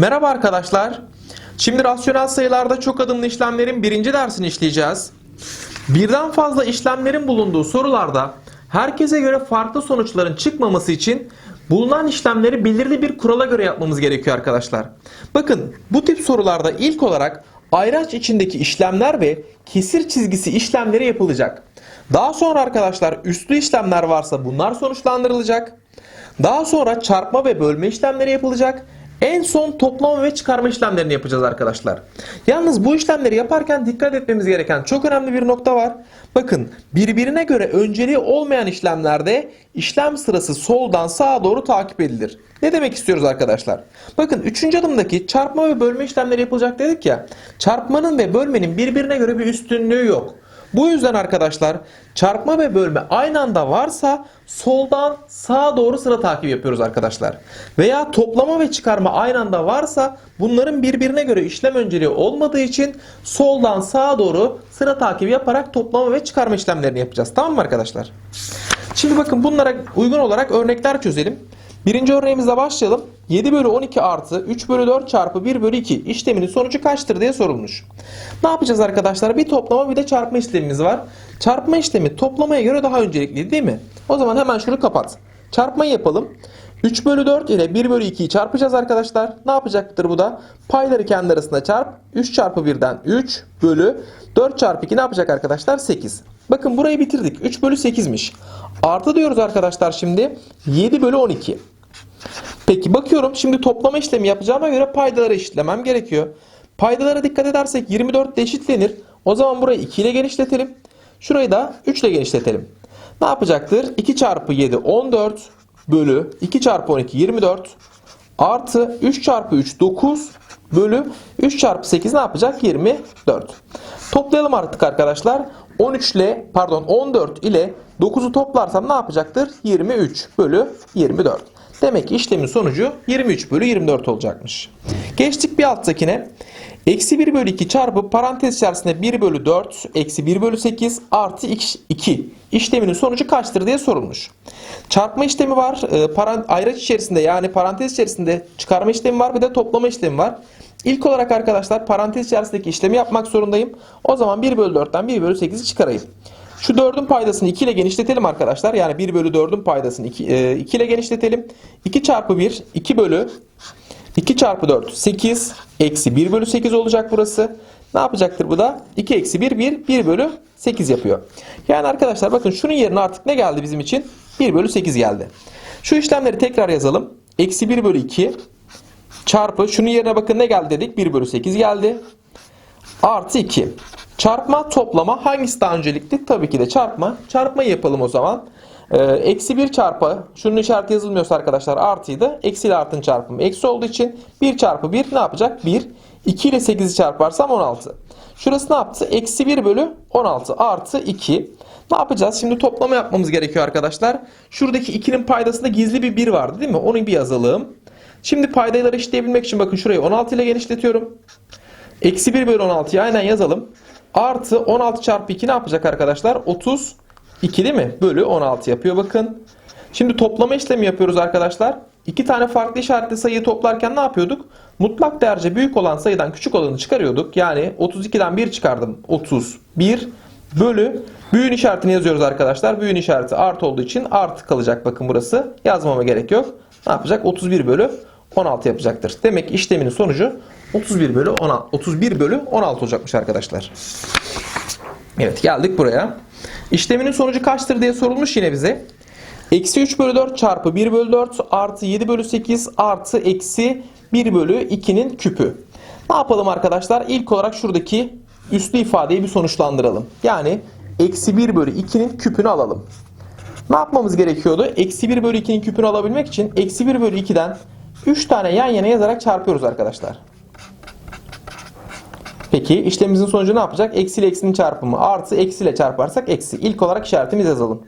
Merhaba arkadaşlar. Şimdi rasyonel sayılarda çok adımlı işlemlerin birinci dersini işleyeceğiz. Birden fazla işlemlerin bulunduğu sorularda herkese göre farklı sonuçların çıkmaması için bulunan işlemleri belirli bir kurala göre yapmamız gerekiyor arkadaşlar. Bakın bu tip sorularda ilk olarak ayraç içindeki işlemler ve kesir çizgisi işlemleri yapılacak. Daha sonra arkadaşlar üstlü işlemler varsa bunlar sonuçlandırılacak. Daha sonra çarpma ve bölme işlemleri yapılacak. En son toplama ve çıkarma işlemlerini yapacağız arkadaşlar. Yalnız bu işlemleri yaparken dikkat etmemiz gereken çok önemli bir nokta var. Bakın birbirine göre önceliği olmayan işlemlerde işlem sırası soldan sağa doğru takip edilir. Ne demek istiyoruz arkadaşlar? Bakın 3. adımdaki çarpma ve bölme işlemleri yapılacak dedik ya. Çarpmanın ve bölmenin birbirine göre bir üstünlüğü yok. Bu yüzden arkadaşlar çarpma ve bölme aynı anda varsa soldan sağa doğru sıra takibi yapıyoruz arkadaşlar. Veya toplama ve çıkarma aynı anda varsa bunların birbirine göre işlem önceliği olmadığı için soldan sağa doğru sıra takibi yaparak toplama ve çıkarma işlemlerini yapacağız. Tamam mı arkadaşlar? Şimdi bakın bunlara uygun olarak örnekler çözelim. Birinci örneğimizle başlayalım. 7 bölü 12 artı 3 bölü 4 çarpı 1 bölü 2 işleminin sonucu kaçtır diye sorulmuş. Ne yapacağız arkadaşlar? Bir toplama bir de çarpma işlemimiz var. Çarpma işlemi toplamaya göre daha öncelikli değil mi? O zaman hemen şunu kapat. Çarpmayı yapalım. 3 bölü 4 ile 1 bölü 2'yi çarpacağız arkadaşlar. Ne yapacaktır bu da? Payları kendi arasında çarp. 3 çarpı 1'den 3 bölü 4 çarpı 2 ne yapacak arkadaşlar? 8. Bakın burayı bitirdik. 3 bölü 8'miş. Artı diyoruz arkadaşlar şimdi. 7 bölü 12. Peki bakıyorum şimdi toplama işlemi yapacağıma göre paydaları eşitlemem gerekiyor. Paydalara dikkat edersek 24 de eşitlenir. O zaman burayı 2 ile genişletelim. Şurayı da 3 ile genişletelim. Ne yapacaktır? 2 çarpı 7 14 bölü 2 çarpı 12 24 artı 3 çarpı 3 9 bölü 3 çarpı 8 ne yapacak? 24. Toplayalım artık arkadaşlar. 13 ile pardon 14 ile 9'u toplarsam ne yapacaktır? 23 bölü 24. Demek ki işlemin sonucu 23 bölü 24 olacakmış. Geçtik bir alttakine. Eksi 1 bölü 2 çarpı parantez içerisinde 1 bölü 4 eksi 1 bölü 8 artı 2 işleminin sonucu kaçtır diye sorulmuş. Çarpma işlemi var. E, ayraç içerisinde yani parantez içerisinde çıkarma işlemi var bir de toplama işlemi var. İlk olarak arkadaşlar parantez içerisindeki işlemi yapmak zorundayım. O zaman 1 bölü 4'ten 1 bölü 8'i çıkarayım. Şu 4'ün paydasını 2 ile genişletelim arkadaşlar. Yani 1 bölü 4'ün paydasını 2, e, 2 ile genişletelim. 2 çarpı 1 2 bölü 2 çarpı 4 8 eksi 1 bölü 8 olacak burası. Ne yapacaktır bu da? 2 eksi 1 1 1 bölü 8 yapıyor. Yani arkadaşlar bakın şunun yerine artık ne geldi bizim için? 1 bölü 8 geldi. Şu işlemleri tekrar yazalım. Eksi 1 bölü 2 çarpı şunun yerine bakın ne geldi dedik? 1 bölü 8 geldi. Artı 2. Çarpma toplama hangisi daha öncelikli? Tabii ki de çarpma. Çarpmayı yapalım o zaman. Ee, eksi 1 çarpı şunun işareti yazılmıyorsa arkadaşlar artıydı. Eksi ile artın çarpımı eksi olduğu için 1 çarpı 1 ne yapacak? 1. 2 ile 8'i çarparsam 16. Şurası ne yaptı? Eksi 1 bölü 16 artı 2. Ne yapacağız? Şimdi toplama yapmamız gerekiyor arkadaşlar. Şuradaki 2'nin paydasında gizli bir 1 vardı değil mi? Onu bir yazalım. Şimdi paydaları eşitleyebilmek için bakın şurayı 16 ile genişletiyorum. Eksi 1 bölü 16'yı aynen yazalım. Artı 16 çarpı 2 ne yapacak arkadaşlar? 32 değil mi? Bölü 16 yapıyor bakın. Şimdi toplama işlemi yapıyoruz arkadaşlar. İki tane farklı işaretli sayıyı toplarken ne yapıyorduk? Mutlak değerce büyük olan sayıdan küçük olanı çıkarıyorduk. Yani 32'den 1 çıkardım. 31 bölü büyüğün işaretini yazıyoruz arkadaşlar. Büyüğün işareti artı olduğu için artı kalacak bakın burası. Yazmama gerek yok. Ne yapacak? 31 bölü 16 yapacaktır. Demek ki işleminin sonucu 31 bölü 16, 31 bölü 16 olacakmış arkadaşlar. Evet geldik buraya. İşleminin sonucu kaçtır diye sorulmuş yine bize. Eksi 3 bölü 4 çarpı 1 bölü 4 artı 7 bölü 8 artı eksi 1 bölü 2'nin küpü. Ne yapalım arkadaşlar? İlk olarak şuradaki üslü ifadeyi bir sonuçlandıralım. Yani eksi 1 bölü 2'nin küpünü alalım. Ne yapmamız gerekiyordu? Eksi 1 bölü 2'nin küpünü alabilmek için eksi 1 bölü 2'den 3 tane yan yana yazarak çarpıyoruz arkadaşlar. Peki işlemimizin sonucu ne yapacak? Eksi eksinin çarpımı artı eksi ile çarparsak eksi. İlk olarak işaretimizi yazalım.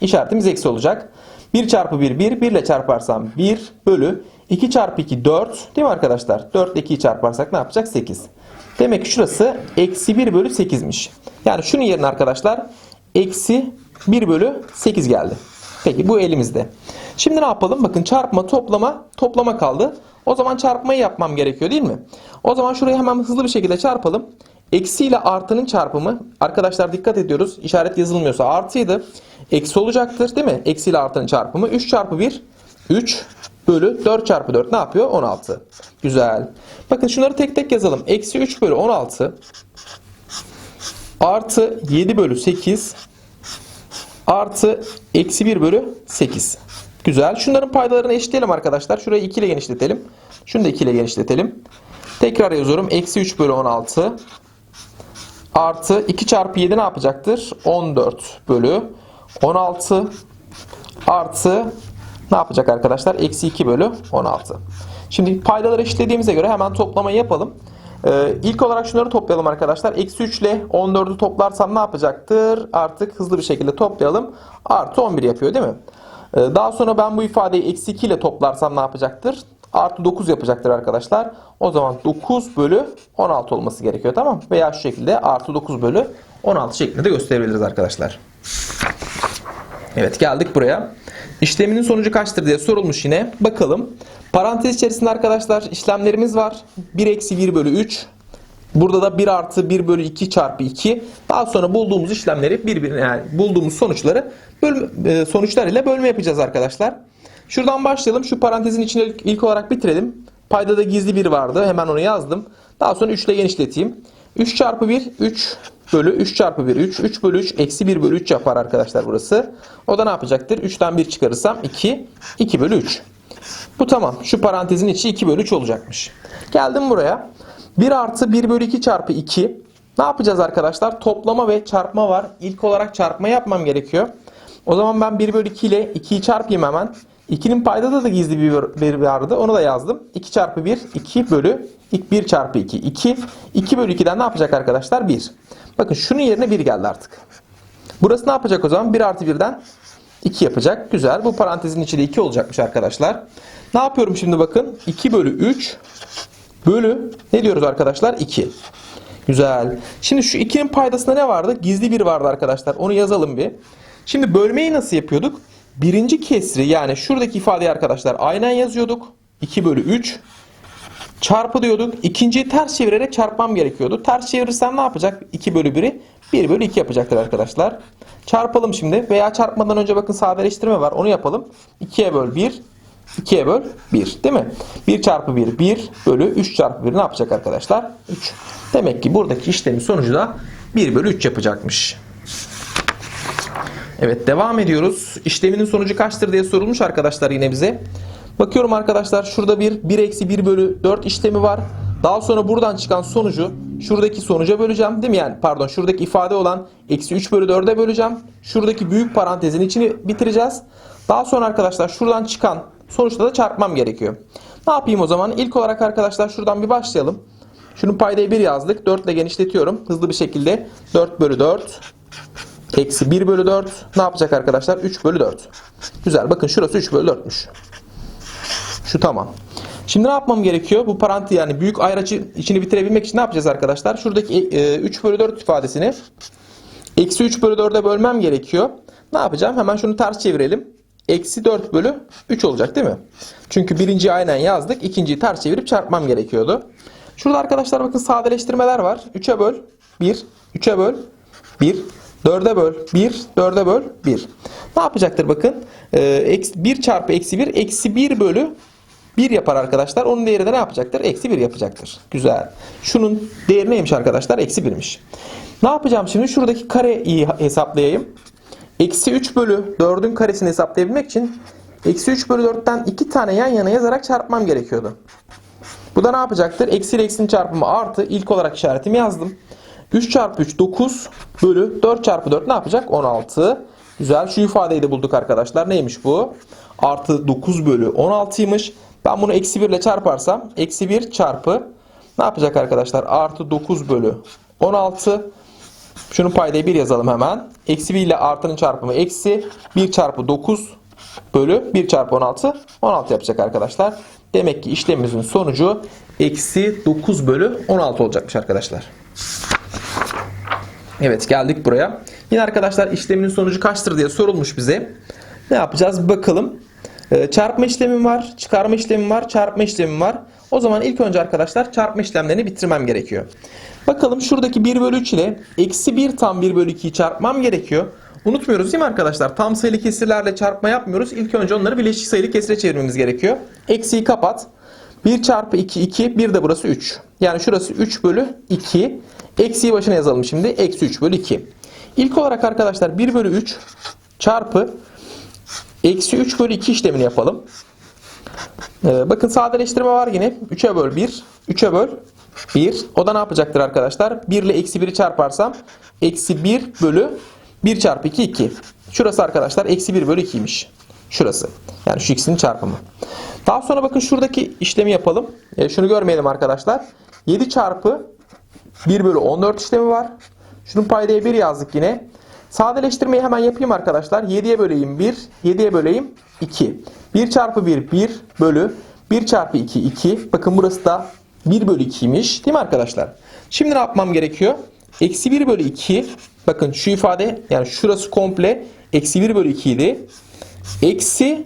İşaretimiz eksi olacak. 1 çarpı 1 1 1 ile çarparsam 1 bölü 2 çarpı 2 4 değil mi arkadaşlar? 4 ile 2'yi çarparsak ne yapacak? 8. Demek ki şurası eksi 1 bölü 8'miş. Yani şunun yerine arkadaşlar eksi 1 bölü 8 geldi. Peki bu elimizde. Şimdi ne yapalım? Bakın çarpma, toplama, toplama kaldı. O zaman çarpmayı yapmam gerekiyor değil mi? O zaman şurayı hemen hızlı bir şekilde çarpalım. Eksi ile artının çarpımı. Arkadaşlar dikkat ediyoruz. İşaret yazılmıyorsa artıydı. Eksi olacaktır değil mi? Eksi ile artının çarpımı. 3 çarpı 1 3 bölü 4 çarpı 4 ne yapıyor? 16. Güzel. Bakın şunları tek tek yazalım. Eksi 3 bölü 16 artı 7 bölü 8 artı eksi 1 bölü 8. Güzel. Şunların paydalarını eşitleyelim arkadaşlar. Şurayı 2 ile genişletelim. Şunu da 2 ile genişletelim. Tekrar yazıyorum. Eksi 3 bölü 16 artı 2 çarpı 7 ne yapacaktır? 14 bölü 16 artı ne yapacak arkadaşlar? Eksi 2 bölü 16. Şimdi paydaları eşitlediğimize göre hemen toplamayı yapalım. Ee, ilk olarak şunları toplayalım arkadaşlar. Eksi 3 ile 14'ü toplarsam ne yapacaktır? Artık hızlı bir şekilde toplayalım. Artı 11 yapıyor değil mi? Ee, daha sonra ben bu ifadeyi eksi 2 ile toplarsam ne yapacaktır? Artı 9 yapacaktır arkadaşlar. O zaman 9 bölü 16 olması gerekiyor tamam? Veya şu şekilde artı 9 bölü 16 şeklinde de gösterebiliriz arkadaşlar. Evet geldik buraya. İşleminin sonucu kaçtır diye sorulmuş yine. Bakalım. Parantez içerisinde arkadaşlar işlemlerimiz var. 1 eksi 1 bölü 3. Burada da 1 artı 1 bölü 2 çarpı 2. Daha sonra bulduğumuz işlemleri birbirine yani bulduğumuz sonuçları bölme, sonuçlar ile bölme yapacağız arkadaşlar. Şuradan başlayalım. Şu parantezin içine ilk olarak bitirelim. Paydada gizli 1 vardı. Hemen onu yazdım. Daha sonra 3 ile genişleteyim. 3 çarpı 1 3 bölü 3 çarpı 1 3. 3 bölü 3 eksi 1 bölü 3 yapar arkadaşlar burası. O da ne yapacaktır? 3'ten 1 çıkarırsam 2. 2 bölü 3. Bu tamam. Şu parantezin içi 2 bölü 3 olacakmış. Geldim buraya. 1 artı 1 bölü 2 çarpı 2. Ne yapacağız arkadaşlar? Toplama ve çarpma var. İlk olarak çarpma yapmam gerekiyor. O zaman ben 1 bölü 2 ile 2'yi çarpayım hemen. 2'nin paydada da gizli bir bir vardı. Onu da yazdım. 2 çarpı 1 2 bölü 1 çarpı 2 2. 2 bölü 2'den ne yapacak arkadaşlar? 1. Bakın şunun yerine 1 geldi artık. Burası ne yapacak o zaman? 1 artı 1'den 2 yapacak. Güzel. Bu parantezin içi de 2 olacakmış arkadaşlar. Ne yapıyorum şimdi bakın? 2 bölü 3 bölü ne diyoruz arkadaşlar? 2. Güzel. Şimdi şu 2'nin paydasında ne vardı? Gizli 1 vardı arkadaşlar. Onu yazalım bir. Şimdi bölmeyi nasıl yapıyorduk? Birinci kesri yani şuradaki ifadeyi arkadaşlar aynen yazıyorduk. 2 bölü 3 çarpı diyorduk. İkinciyi ters çevirerek çarpmam gerekiyordu. Ters çevirirsem ne yapacak? 2 bölü 1'i 1 bölü 2 yapacaktır arkadaşlar. Çarpalım şimdi. Veya çarpmadan önce bakın sadeleştirme var. Onu yapalım. 2'ye böl 1. 2'ye böl 1 değil mi? 1 çarpı 1 1 bölü 3 çarpı 1 ne yapacak arkadaşlar? 3. Demek ki buradaki işlemin sonucu da 1 bölü 3 yapacakmış. Evet devam ediyoruz. İşleminin sonucu kaçtır diye sorulmuş arkadaşlar yine bize. Bakıyorum arkadaşlar şurada bir 1 eksi 1 bölü 4 işlemi var. Daha sonra buradan çıkan sonucu şuradaki sonuca böleceğim değil mi? Yani pardon şuradaki ifade olan eksi 3 bölü 4'e böleceğim. Şuradaki büyük parantezin içini bitireceğiz. Daha sonra arkadaşlar şuradan çıkan sonuçta da çarpmam gerekiyor. Ne yapayım o zaman? İlk olarak arkadaşlar şuradan bir başlayalım. Şunun paydayı 1 yazdık. 4 ile genişletiyorum. Hızlı bir şekilde 4 bölü 4 Eksi 1 bölü 4 ne yapacak arkadaşlar? 3 bölü 4. Güzel bakın şurası 3 bölü 4'müş. Şu tamam. Şimdi ne yapmam gerekiyor? Bu parantez yani büyük ayraçı içini bitirebilmek için ne yapacağız arkadaşlar? Şuradaki e, 3 bölü 4 ifadesini eksi 3 bölü 4'e bölmem gerekiyor. Ne yapacağım? Hemen şunu ters çevirelim. Eksi 4 bölü 3 olacak değil mi? Çünkü birinciyi aynen yazdık. ikinciyi ters çevirip çarpmam gerekiyordu. Şurada arkadaşlar bakın sadeleştirmeler var. 3'e böl 1. 3'e böl 1. 4'e böl 1, 4'e böl 1. Ne yapacaktır bakın? Ee, 1 çarpı eksi 1, eksi 1 bölü 1 yapar arkadaşlar. Onun değeri de ne yapacaktır? Eksi 1 yapacaktır. Güzel. Şunun değeri neymiş arkadaşlar? Eksi 1'miş. Ne yapacağım şimdi? Şuradaki kareyi hesaplayayım. Eksi 3 bölü 4'ün karesini hesaplayabilmek için eksi 3 bölü 4'ten 2 tane yan yana yazarak çarpmam gerekiyordu. Bu da ne yapacaktır? Eksi ile eksinin çarpımı artı. İlk olarak işaretimi yazdım. 3 çarpı 3 9 bölü 4 çarpı 4 ne yapacak? 16. Güzel. Şu ifadeyi de bulduk arkadaşlar. Neymiş bu? Artı 9 bölü 16'ymış. Ben bunu eksi 1 ile çarparsam eksi 1 çarpı ne yapacak arkadaşlar? Artı 9 bölü 16. Şunun paydayı 1 yazalım hemen. Eksi 1 ile artının çarpımı eksi 1 çarpı 9 bölü 1 çarpı 16 16 yapacak arkadaşlar. Demek ki işlemimizin sonucu eksi 9 bölü 16 olacakmış arkadaşlar. Evet geldik buraya. Yine arkadaşlar işleminin sonucu kaçtır diye sorulmuş bize. Ne yapacağız? Bakalım. Ee, çarpma işlemim var, çıkarma işlemim var, çarpma işlemim var. O zaman ilk önce arkadaşlar çarpma işlemlerini bitirmem gerekiyor. Bakalım şuradaki 1 bölü 3 ile eksi 1 tam 1 bölü 2'yi çarpmam gerekiyor. Unutmuyoruz değil mi arkadaşlar? Tam sayılı kesirlerle çarpma yapmıyoruz. İlk önce onları bileşik sayılı kesire çevirmemiz gerekiyor. Eksiyi kapat. 1 çarpı 2 2 bir de burası 3. Yani şurası 3 bölü 2. Eksiyi başına yazalım şimdi. Eksi 3 bölü 2. İlk olarak arkadaşlar 1 bölü 3 çarpı eksi 3 bölü 2 işlemini yapalım. Ee, bakın sadeleştirme var yine. 3'e böl 1. 3'e böl 1. O da ne yapacaktır arkadaşlar? 1 ile eksi 1'i çarparsam eksi 1 bölü 1 çarpı 2 2. Şurası arkadaşlar eksi 1 bölü 2'ymiş. Şurası. Yani şu ikisinin çarpımı. Daha sonra bakın şuradaki işlemi yapalım. Ee, şunu görmeyelim arkadaşlar. 7 çarpı 1 bölü 14 işlemi var. Şunun paydaya 1 yazdık yine. Sadeleştirmeyi hemen yapayım arkadaşlar. 7'ye böleyim 1, 7'ye böleyim 2. 1 çarpı 1 1 bölü 1 çarpı 2 2. Bakın burası da 1 bölü 2'ymiş değil mi arkadaşlar? Şimdi ne yapmam gerekiyor? Eksi 1 bölü 2. Bakın şu ifade yani şurası komple eksi 1 bölü 2 idi. Eksi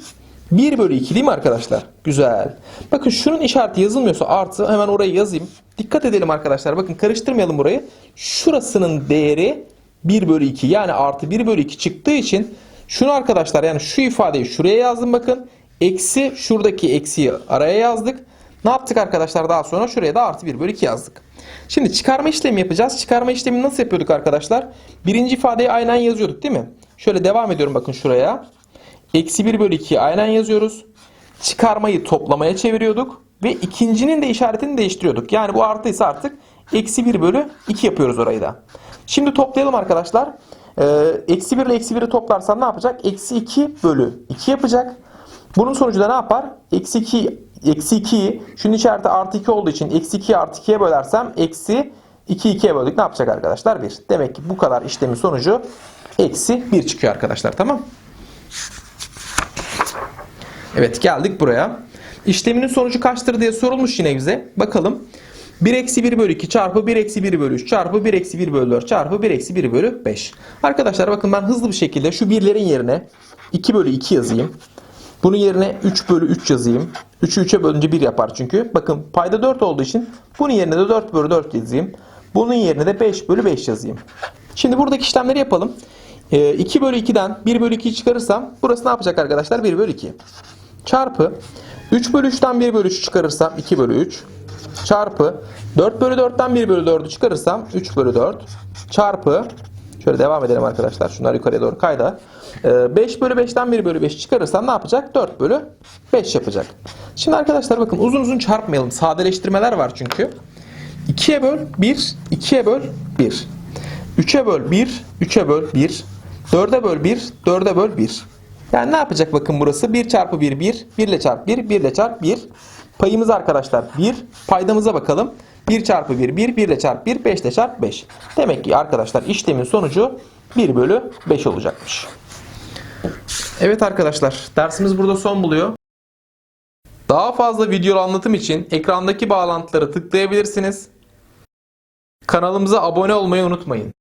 1 bölü 2 değil mi arkadaşlar? Güzel. Bakın şunun işareti yazılmıyorsa artı hemen orayı yazayım. Dikkat edelim arkadaşlar. Bakın karıştırmayalım burayı. Şurasının değeri 1 bölü 2 yani artı 1 bölü 2 çıktığı için şunu arkadaşlar yani şu ifadeyi şuraya yazdım bakın. Eksi şuradaki eksiyi araya yazdık. Ne yaptık arkadaşlar daha sonra? Şuraya da artı 1 bölü 2 yazdık. Şimdi çıkarma işlemi yapacağız. Çıkarma işlemini nasıl yapıyorduk arkadaşlar? Birinci ifadeyi aynen yazıyorduk değil mi? Şöyle devam ediyorum bakın şuraya. Eksi 1 bölü 2'yi aynen yazıyoruz. Çıkarmayı toplamaya çeviriyorduk. Ve ikincinin de işaretini değiştiriyorduk. Yani bu artıysa artık eksi 1 bölü 2 yapıyoruz orayı da. Şimdi toplayalım arkadaşlar. Ee, eksi 1 ile eksi 1'i toplarsam ne yapacak? Eksi 2 bölü 2 yapacak. Bunun sonucu da ne yapar? Eksi 2 eksi 2'yi şunun işareti artı 2 olduğu için eksi 2'yi artı 2'ye bölersem eksi 2 2'ye böldük. Ne yapacak arkadaşlar? 1. Demek ki bu kadar işlemin sonucu eksi 1 çıkıyor arkadaşlar. Tamam. Evet geldik buraya. İşleminin sonucu kaçtır diye sorulmuş yine bize. Bakalım. 1 eksi 1 bölü 2 çarpı 1 eksi 1 bölü 3 çarpı 1 eksi 1 bölü 4 çarpı 1 eksi 1 bölü 5. Arkadaşlar bakın ben hızlı bir şekilde şu birlerin yerine 2 bölü 2 yazayım. Bunun yerine 3 bölü 3 yazayım. 3'ü 3'e bölünce 1 yapar çünkü. Bakın payda 4 olduğu için bunun yerine de 4 bölü 4 yazayım. Bunun yerine de 5 bölü 5 yazayım. Şimdi buradaki işlemleri yapalım. Ee, 2 bölü 2'den 1 bölü 2'yi çıkarırsam burası ne yapacak arkadaşlar? 1 bölü 2. Çarpı 3 bölü 3'ten 1 bölü 3 çıkarırsam 2 bölü 3. Çarpı 4 bölü 4'ten 1 bölü 4'ü çıkarırsam 3 bölü 4. Çarpı Şöyle devam edelim arkadaşlar. Şunlar yukarıya doğru kayda. Ee, 5 bölü 5'ten 1 bölü 5 çıkarırsam ne yapacak? 4 bölü 5 yapacak. Şimdi arkadaşlar bakın uzun uzun çarpmayalım. Sadeleştirmeler var çünkü. 2'ye böl 1, 2'ye böl 1. 3'e böl 1, 3'e böl 1. 4'e böl 1, 4'e böl 1. Yani ne yapacak bakın burası? 1 çarpı 1, 1. 1 ile çarp 1, 1 ile çarp 1. Payımız arkadaşlar 1. Paydamıza bakalım. 1 çarpı 1, 1. 1 ile çarp 1, 5 ile çarp 5. Demek ki arkadaşlar işlemin sonucu 1 bölü 5 olacakmış. Evet arkadaşlar dersimiz burada son buluyor. Daha fazla video anlatım için ekrandaki bağlantıları tıklayabilirsiniz. Kanalımıza abone olmayı unutmayın.